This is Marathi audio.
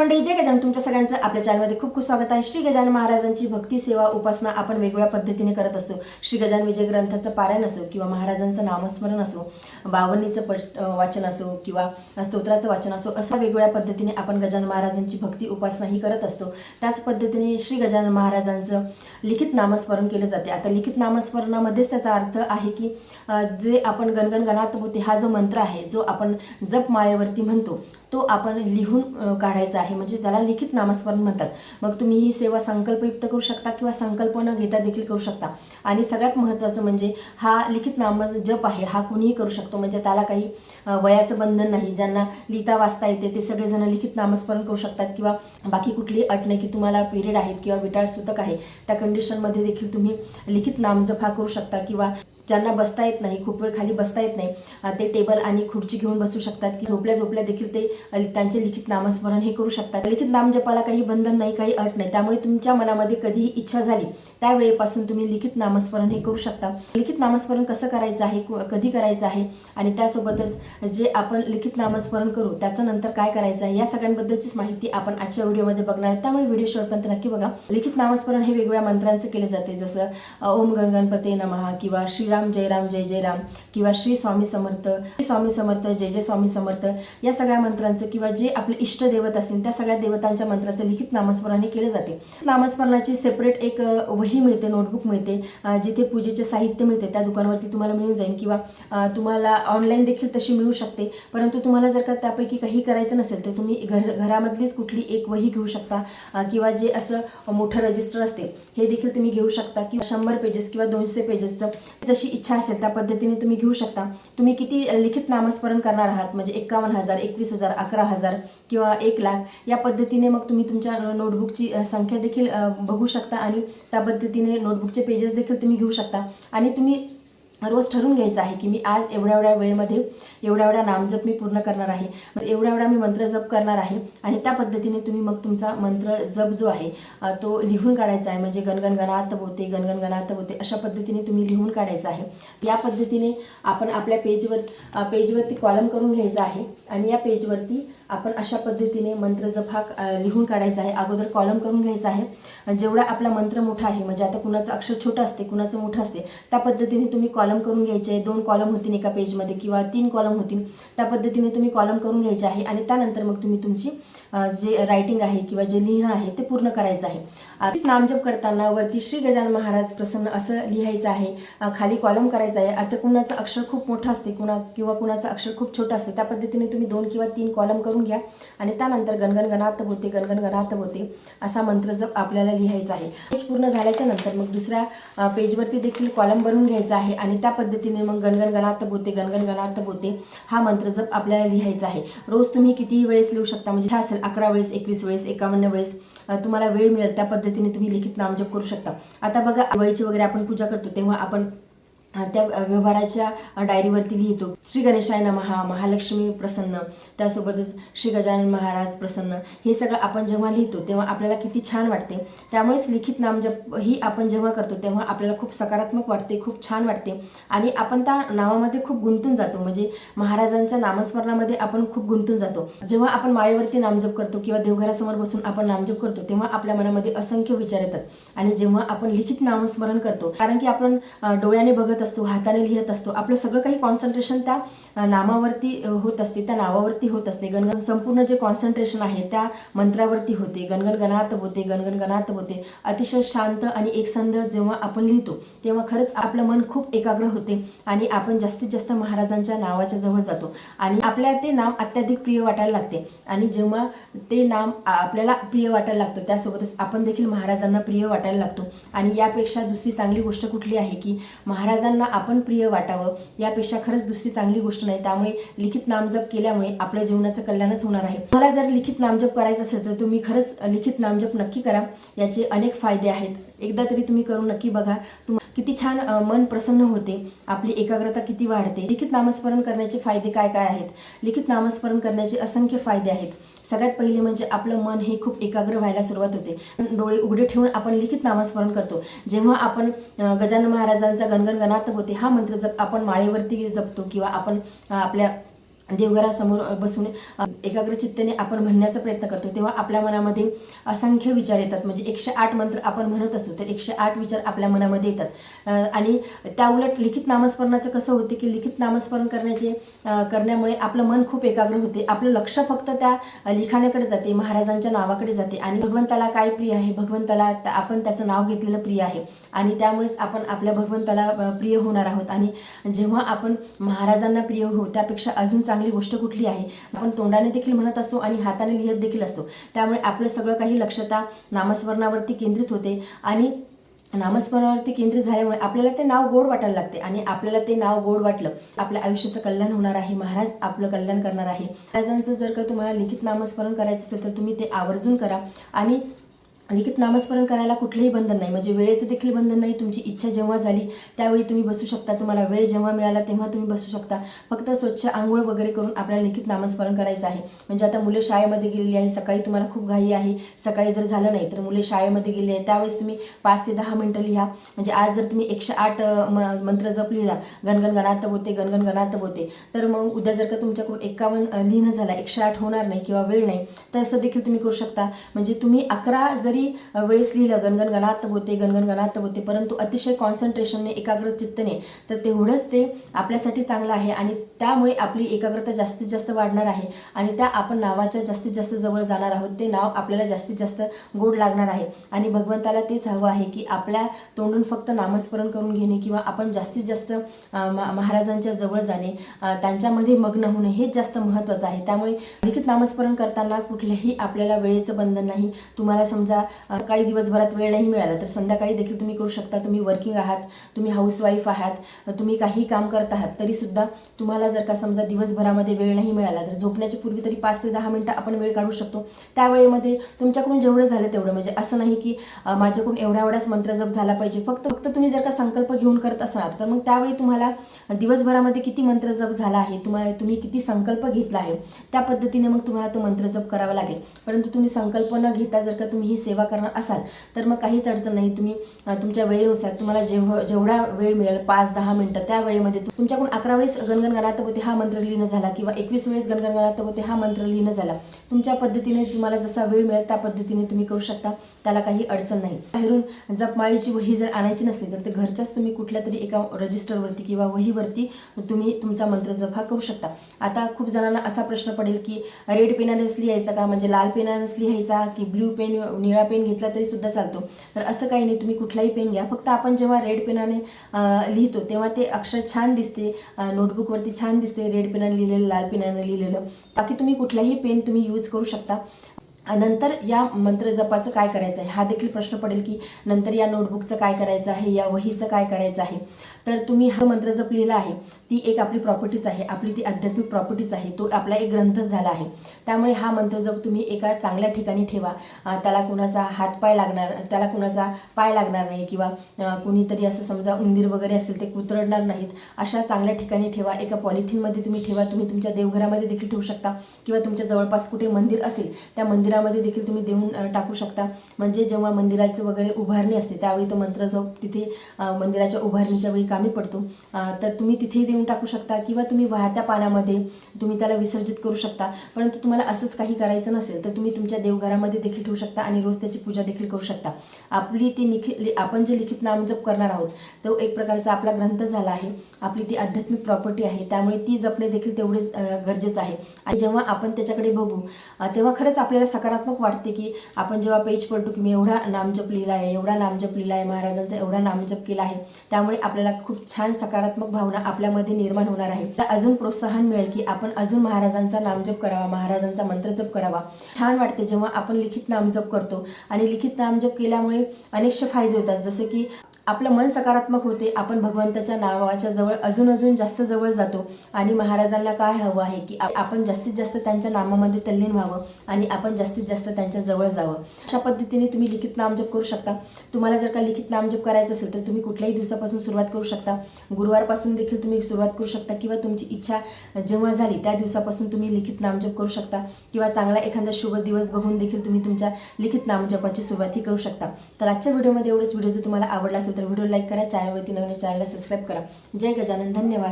मंडळी जय गजान तुमच्या सगळ्यांचं आपल्या चॅनलमध्ये खूप खूप स्वागत आहे. श्री गजान महाराजांची भक्ती सेवा उपासना आपण वेगवेगळ्या पद्धतीने करत असतो. श्री गजान विजय ग्रंथाचं पारायण असो किंवा महाराजांचं नामस्मरण असो बावनीचं पट वाचन असो किंवा स्तोत्राचं वाचन असो असं वेगवेगळ्या पद्धतीने आपण गजानन महाराजांची भक्ती उपासना ही करत असतो. त्याच पद्धतीने श्री गजानन महाराजांचं लिखित नामस्मरण केलं जाते. आता लिखित नामस्मरणामध्येच त्याचा अर्थ आहे की जे आपण गणगण गणात होते हा जो मंत्र आहे जो आपण जपमाळेवरती म्हणतो तो आपण लिहून काढायचा आहे. म्हणजे त्याला लिखित नामस्मरण म्हणतात. मग तुम्ही ही सेवा संकल्पयुक्त करू शकता किंवा संकल्प न घेता देखील करू शकता. आणि सगळ्यात महत्त्वाचं म्हणजे हा लिखित नाम जप आहे हा कुणीही करू शकता. म्हणजे त्याला काही वयाचं बंधन नाही. ज्यांना लिहिता वाचता येते ते सगळेजण लिखित नामस्मरण करू शकतात किंवा बाकी कुठलीही अट नाही की तुम्हाला पिरियड आहेत किंवा विटाळ सुतक आहे. त्या कंडिशनमध्ये देखील तुम्ही लिखित नामजप हा करू शकता किंवा ज्यांना बसता येत नाही खूप वेळ खाली बसता येत नाही ते टेबल आणि खुर्ची घेऊन बसू शकतात की झोपल्या झोपल्या देखील ते त्यांचे लिखित नामस्मरण हे करू शकतात. लिखित नामजपाला काही बंधन नाही काही अट नाही. त्यामुळे तुमच्या मनामध्ये कधीही इच्छा झाली त्यावेळेपासून तुम्ही लिखित नामस्मरण हे करू शकता. लिखित नामस्मरण कसं करायचं आहे कधी करायचं आहे? आणि त्यासोबतच जे आपण लिखित नामस्मरण करू त्याचं नंतर काय करायचं आहे? या सगळ्यांबद्दलचीच माहिती आपण आजच्या व्हिडिओमध्ये बघणार त्यामुळे व्हिडिओ शेवटपर्यंत नक्की बघा. लिखित नामस्मरण हे वेगवेगळ्या मंत्रांचं केले जाते. जसं ओम गणपते नमहा किंवा श्रीराम जय राम जय जय राम किंवा श्री स्वामी समर्थ श्री स्वामी समर्थ जय जय स्वामी समर्थ या सगळ्या मंत्रांचं किंवा जे आपले इष्ट देवत असतील त्या सगळ्या देवतांच्या मंत्राचं लिखित नामस्मरणे केलं केले जाते. नामस्मरणाची सेपरेट एक वही मिळते नोटबुक मिळते जिथे पूजेचे साहित्य मिळते त्या दुकानावरती तुम्हाला मिळून जाईल किंवा तुम्हाला ऑनलाईन देखील तशी मिळू शकते. परंतु तुम्हाला जर का त्यापैकी काही करायचं नसेल तर तुम्ही घर घरामधलीच कुठली एक वही घेऊ शकता किंवा जे असं मोठं रजिस्टर असते हे देखील तुम्ही घेऊ शकता. किंवा शंभर पेजेस किंवा दोनशे पेजेसचं जशी इच्छा असेल त्या पद्धतीने तुम्ही घेऊ शकता. तुम्ही किती लिखित नामस्मरण करणार आहात? म्हणजे एकावन्न हजार एकवीस हजार अकरा हजार किंवा एक लाख या पद्धतीने मग तुम्ही तुमच्या नोटबुकची संख्या देखील बघू शकता आणि त्या पद्धतीने नोटबुकचे पेजेस देखील तुम्ही घेऊ शकता. आणि तुम्ही रोज ठरवून घ्यायचं आहे की मी आज एवढ्या एवढ्या वेळेमध्ये एवढ्या एवढ्या नामजप मी पूर्ण करणार आहे. मग एवढा एवढा मी मंत्र जप करणार आहे आणि त्या पद्धतीने तुम्ही मग तुमचा मंत्र जप जो आहे तो लिहून काढायचा आहे. म्हणजे गणगण गणात बोते गणगण गणात बोते अशा पद्धतीने तुम्ही लिहून काढायचं आहे. या पद्धतीने आपण आपल्या पेजवर पेजवरती कॉलम करून घ्यायचा आहे आणि या पेजवरती आपण अशा पद्धतीने मंत्र जप हा लिहून काढायचा आहे. अगोदर कॉलम करून घ्यायचा आहे. जेवढा आपला मंत्र मोठा आहे म्हणजे आता कुणाचं अक्षर छोटं असते कुणाचं मोठं असते त्या पद्धतीने तुम्ही कॉलम करून घ्यायचे. आहे दोन कॉलम होतील एका पेजमध्ये किंवा तीन कॉलम होतील त्या पद्धतीने तुम्ही कॉलम करून घ्यायचे आहे. आणि त्यानंतर मग तुम्ही तुमची जे रायटिंग आहे किंवा जे लिहिणं आहे ते पूर्ण करायचं आहे. नामजप करताना वरती श्री गजान महाराज प्रसन्न असं लिहायचं आहे. खाली कॉलम करायचं आहे. आता कुणाचं अक्षर खूप मोठं असते कुणा किंवा कुणाचं अक्षर खूप छोटं असते त्या पद्धतीने तुम्ही दोन किंवा तीन कॉलम करून घ्या आणि त्यानंतर गणगण गणात होते गणगण गणात होते असा मंत्र जप आपल्याला लिहायचा आहे. पूर्ण झाल्याच्यानंतर मग दुसऱ्या पेजवरती देखील कॉलम बनवून घ्यायचा आहे आणि त्या पद्धतीने मग गणगण गणात बोते गणगण गणात बोते हा मंत्र जप आपल्याला लिहायचा आहे. रोज तुम्ही कितीही वेळेस लिहू शकता? म्हणजे असेल अकरा वेळेस एकवीस वेळेस एकावन्न वेळेस तुम्हाला वेळ मिळेल त्या पद्धतीने तुम्ही लिखित नामजप करू शकता. आता बघा आवळीची वगैरे आपण पूजा करतो तेव्हा आपण त्या व्यवहाराच्या डायरीवरती लिहितो. श्री गणेशाय महा महालक्ष्मी प्रसन्न त्यासोबतच श्री गजानन महाराज प्रसन्न. हे सगळं आपण जेव्हा लिहितो तेव्हा आपल्याला किती छान वाटते. त्यामुळेच लिखित नामजप ही आपण जेव्हा करतो तेव्हा आपल्याला खूप सकारात्मक वाटते खूप छान वाटते. आणि आपण त्या नावामध्ये खूप गुंतून जातो म्हणजे महाराजांच्या नामस्मरणामध्ये आपण खूप गुंतून जातो. जेव्हा आपण माळेवरती नामजप करतो किंवा देवघरासमोर बसून आपण नामजप करतो तेव्हा आपल्या मनामध्ये असंख्य विचार येतात. आणि जेव्हा आपण लिखित नामस्मरण करतो कारण की आपण डोळ्याने बघत असतो हाताने लिहित असतो. आपलं सगळं काही कॉन्सन्ट्रेशन त्या नामावरती होत असते. त्या नावावरती होत असते. गणगण संपूर्ण जे कॉन्सन्ट्रेशन आहे त्या मंत्रावरती होते. गणगण गणात होते गणगण गणात होते. अतिशय शांत आणि एकसंध जेव्हा आपण लिहितो तेव्हा खरंच आपलं मन खूप एकाग्र होते आणि आपण जास्तीत जास्त महाराजांच्या नावाच्या जवळ जातो. आणि आपल्या ते नाम अत्याधिक प्रिय वाटायला लागते. आणि जेव्हा ते नाम आपल्याला प्रिय वाटायला लागतो त्यासोबतच आपण देखील महाराजांना प्रिय वाटायला लागतो. आणि यापेक्षा दुसरी चांगली गोष्ट कुठली आहे की इतरांना आपण प्रिय वाटावं यापेक्षा खरंच दुसरी चांगली गोष्ट नाही. त्यामुळे लिखित नामजप केल्यामुळे आपल्या जीवनाचं कल्याणच होणार आहे. मला जर लिखित नामजप करायचं असेल तर तुम्ही खरंच लिखित नामजप नक्की करा. याचे अनेक फायदे आहेत. एकदा तरी तुम्ही करून नक्की बघा. तुम किती छान मन प्रसन्न होते. आपली एकाग्रता किती वाढते. लिखित नामस्मरण करण्याचे फायदे काय काय आहेत? लिखित नामस्मरण करण्याचे असंख्य फायदे आहेत. सगळ्यात पहिले म्हणजे आपलं मन हे खूप एकाग्र व्हायला सुरुवात होते. डोळे उघडे ठेवून आपण लिखित नामस्मरण करतो. जेव्हा आपण गजानन महाराजांचा गणगण गणात होते हा मंत्र जप आपण माळेवरती जपतो किंवा आपण आपल्या देवघरासमोर बसून एकाग्र एकाग्रचित्तेने आपण म्हणण्याचा प्रयत्न करतो. तेव्हा आपल्या मनामध्ये असंख्य विचार येतात. म्हणजे एकशे आठ मंत्र आपण म्हणत असू तर एकशे आठ विचार आपल्या मनामध्ये येतात. आणि त्या उलट लिखित नामस्मरणाचं कसं होते की लिखित नामस्मरण करण्याचे करण्यामुळे आपलं मन खूप एकाग्र होते. आपलं लक्ष फक्त त्या लिखाण्याकडे लिखाणाकडे जाते महाराजांच्या नावाकडे जाते. आणि भगवंताला काय प्रिय आहे? भगवंताला आपण त्याचं नाव घेतलेलं प्रिय आहे. आणि त्यामुळेच आपण आपल्या भगवंताला प्रिय होणार आहोत. आणि जेव्हा आपण महाराजांना प्रिय होऊ त्यापेक्षा अजून चांगलं चांगली गोष्ट कुठली आहे? आपण तोंडाने देखील म्हणत असतो आणि हाताने लिहित देखील असतो. त्यामुळे आपलं सगळं काही लक्षता नामस्मरणावरती केंद्रित होते आणि नामस्मरणावरती केंद्रित झाल्यामुळे आपल्याला ते नाव गोड वाटायला लागते आणि आपल्याला ते नाव गोड वाटलं आपल्या आयुष्याचं कल्याण होणार आहे. महाराज आपलं कल्याण करणार आहे. महाराजांचं जर का तुम्हाला लिखित नामस्मरण करायचं असेल तर तुम्ही ते आवर्जून करा आणि लिखित नामस्मरण करायला कुठलंही बंधन नाही. म्हणजे वेळेचं देखील बंधन नाही. तुमची इच्छा जेव्हा झाली त्यावेळी तुम्ही बसू शकता. तुम्हाला वेळ जेव्हा मिळाला तेव्हा तुम्ही बसू शकता. फक्त स्वच्छ आंघोळ वगैरे करून आपल्याला लिखित नामस्मरण करायचं आहे. म्हणजे आता मुलं शाळेमध्ये गेलेली आहे. सकाळी तुम्हाला खूप घाई आहे. सकाळी जर झालं नाही तर मुले शाळेमध्ये गेली आहे त्यावेळेस तुम्ही पाच ते दहा मिनटं लिहा. म्हणजे आज जर तुम्ही एकशे आठ म- मंत्र जप लिहिला गणगण गणात बोते गणगण गणात बोते तर मग उद्या जर का तुमच्याकडून एकावन्न लिहिणं झाला एकशे आठ होणार नाही किंवा वेळ नाही तर असं देखील तुम्ही करू शकता. म्हणजे तुम्ही अकरा जरी अ, वेळेस लिहिलं गणगण गणात होते गणगण गणात होते परंतु अतिशय कॉन्सन्ट्रेशनने एकाग्र चित्तने तर तेवढंच ते आपल्यासाठी चांगलं आहे आणि त्यामुळे आपली एकाग्रता जास्तीत जास्त वाढणार आहे आणि त्या आपण नावाच्या जास्तीत जास्त जवळ जाणार आहोत ते नाव आपल्याला जास्तीत जास्त गोड लागणार आहे. आणि भगवंताला तेच हवं आहे की आपल्या तोंडून फक्त नामस्मरण करून घेणे किंवा आपण जास्तीत जास्त महाराजांच्या जवळ जाणे त्यांच्यामध्ये मग्न होणे हेच जास्त महत्त्वाचं आहे. त्यामुळे लिखित नामस्मरण करताना कुठल्याही आपल्याला वेळेचं बंधन नाही. तुम्हाला समजा सकाळी दिवसभरात वेळ नाही मिळाला तर संध्याकाळी देखील तुम्ही करू शकता. तुम्ही वर्किंग आहात तुम्ही हाऊसवाईफ आहात तुम्ही काही काम करत आहात तरीसुद्धा तुम्हाला जर का समजा दिवसभरामध्ये वेळ नाही मिळाला तर झोपण्याच्या पूर्वी तरी पाच ते दहा मिनटं आपण वेळ काढू शकतो. त्यावेळेमध्ये तुमच्याकडून जेवढं झालं तेवढं. म्हणजे असं नाही की माझ्याकडून एवढा एवढाच मंत्र जप झाला पाहिजे. फक्त फक्त तुम्ही जर का संकल्प घेऊन करत असणार तर मग त्यावेळी तुम्हाला दिवसभरामध्ये किती मंत्र जप झाला आहे तुम्हाला तुम्ही किती संकल्प घेतला आहे त्या पद्धतीने मग तुम्हाला तो मंत्र जप करावा लागेल. परंतु तुम्ही संकल्प न घेता जर का तुम्ही ही सेवा करणार असाल तर मग काहीच अडचण नाही. तुम्ही तुमच्या वेळेनुसार तुम्हाला जेव्हा जेवढा वेळ मिळेल पाच दहा मिनटं त्या वेळेमध्ये तुमच्याकडून अकरा वेळेस गणगण गणात होते हा मंत्र लिहिणं झाला किंवा एकवीस वेळेस गणगण गणात होते हा मंत्र लिहिणं झाला. तुमच्या पद्धतीने तुम्हाला जसा वेळ मिळेल त्या पद्धतीने तुम्ही करू शकता. त्याला काही अडचण नाही. बाहेरून जपमाळीची वही जर आणायची नसली तर ते घरच्याच तुम्ही कुठल्या तरी एका रजिस्टरवरती किंवा वहीवरती तुम्ही तुमचा मंत्र जप हा करू शकता. आता खूप जणांना असा प्रश्न पडेल की रेड पेनानेच लिहायचा का? म्हणजे लाल पेनानेच लिहायचा की ब्ल्यू पेन निळा पेन घेतला तरी सुद्धा चालतो. तर असं काही नाही तुम्ही कुठलाही पेन घ्या. फक्त आपण जेव्हा रेड पेनाने लिहितो तेव्हा ते अक्षर छान दिसते. नोटबुकवरती छान दिसते रेड पेनाने लिहिलेलं लाल पेनाने लिहिलेलं. बाकी तुम्ही कुठलाही पेन तुम्ही यूज करू शकता. नंतर या मंत्र जपाचं काय करायचं आहे हा देखील प्रश्न पडेल की नंतर या नोटबुकचं काय करायचं आहे? या वहीचं काय करायचं आहे? तर तुम्ही हा मंत्र जप लिहिला आहे. ती एक आपली प्रॉपर्टीच आहे आपली ती आध्यात्मिक प्रॉपर्टीच आहे तो आपला एक ग्रंथच झाला आहे. त्यामुळे हा मंत्र जर तुम्ही एका चांगल्या ठिकाणी ठेवा त्याला कुणाचा हातपाय लागणार त्याला कुणाचा पाय लागणार नाही किंवा कुणीतरी असं समजा उंदीर वगैरे असेल ते कुतरडणार नाहीत अशा चांगल्या ठिकाणी ठेवा. एका पॉलिथिनमध्ये तुम्ही ठेवा तुम्ही तुमच्या देवघरामध्ये देखील ठेवू शकता किंवा तुमच्या जवळपास कुठे मंदिर असेल त्या मंदिरामध्ये देखील तुम्ही देऊन टाकू शकता. म्हणजे जेव्हा मंदिराचं वगैरे उभारणी असते त्यावेळी तो मंत्र जो तिथे मंदिराच्या उभारणीच्या वेळी कामी पडतो तर तुम्ही तिथेही देऊन टाकू शकता किंवा तुम्ही वाहत्या पाण्यामध्ये तुम्ही त्याला विसर्जित करू शकता. परंतु तुम्हाला असंच काही करायचं नसेल तर तुम्ही तुमच्या देवघरामध्ये देखील ठेवू शकता आणि रोज त्याची पूजा देखील करू शकता. आपली ती लिखित आपण जे लिखित नामजप करणार आहोत तो एक प्रकारचा आपला ग्रंथ झाला आहे. आपली ती आध्यात्मिक प्रॉपर्टी आहे. त्यामुळे ती जपणे देखील तेवढेच गरजेचं आहे. आणि जेव्हा आपण त्याच्याकडे बघू तेव्हा खरंच आपल्याला सकारात्मक वाटते की आपण जेव्हा पेज पडतो की मी एवढा नामजप लिहिला आहे एवढा नामजप लिहिला आहे महाराजांचा एवढा नामजप केला आहे. त्यामुळे आपल्याला खूप छान सकारात्मक भावना आपल्यामध्ये निर्माण होणार आहे. तर अजून प्रोत्साहन मिळेल की आपण अजून महाराजांचा नामजप करावा महाराजांचा मंत्रजप करावा. छान वाटते जेव्हा आपण लिखित नामजप करतो. आणि लिखित नामजप केल्यामुळे अनेकशे फायदे होतात. जसे की आपलं मन सकारात्मक होते आपण भगवंताच्या नावाच्या जवळ अजून अजून जास्त जवळ जातो. आणि महाराजांना काय हवं आहे की आपण जास्तीत जास्त त्यांच्या नामामध्ये तल्लीन व्हावं आणि आपण जास्तीत जास्त त्यांच्या जवळ जावं. अशा पद्धतीने तुम्ही लिखित नामजप करू शकता. तुम्हाला जर का लिखित नामजप करायचं असेल तर तुम्ही कुठल्याही दिवसापासून सुरुवात करू शकता. गुरुवारपासून देखील तुम्ही सुरुवात करू शकता किंवा तुमची इच्छा जेव्हा झाली त्या दिवसापासून तुम्ही लिखित नामजप करू शकता. किंवा चांगला एखादा शुभ दिवस बघून देखील तुम्ही तुमच्या लिखित नामजपाची सुरुवातही करू शकता. तर आजच्या व्हिडिओमध्ये एवढंच. व्हिडिओ जर तुम्हाला आवडला असेल तर व्हिडिओ लाईक करा चॅनलवरती नवीन चॅनलला सबस्क्राईब करा. जय गजानन धन्यवाद.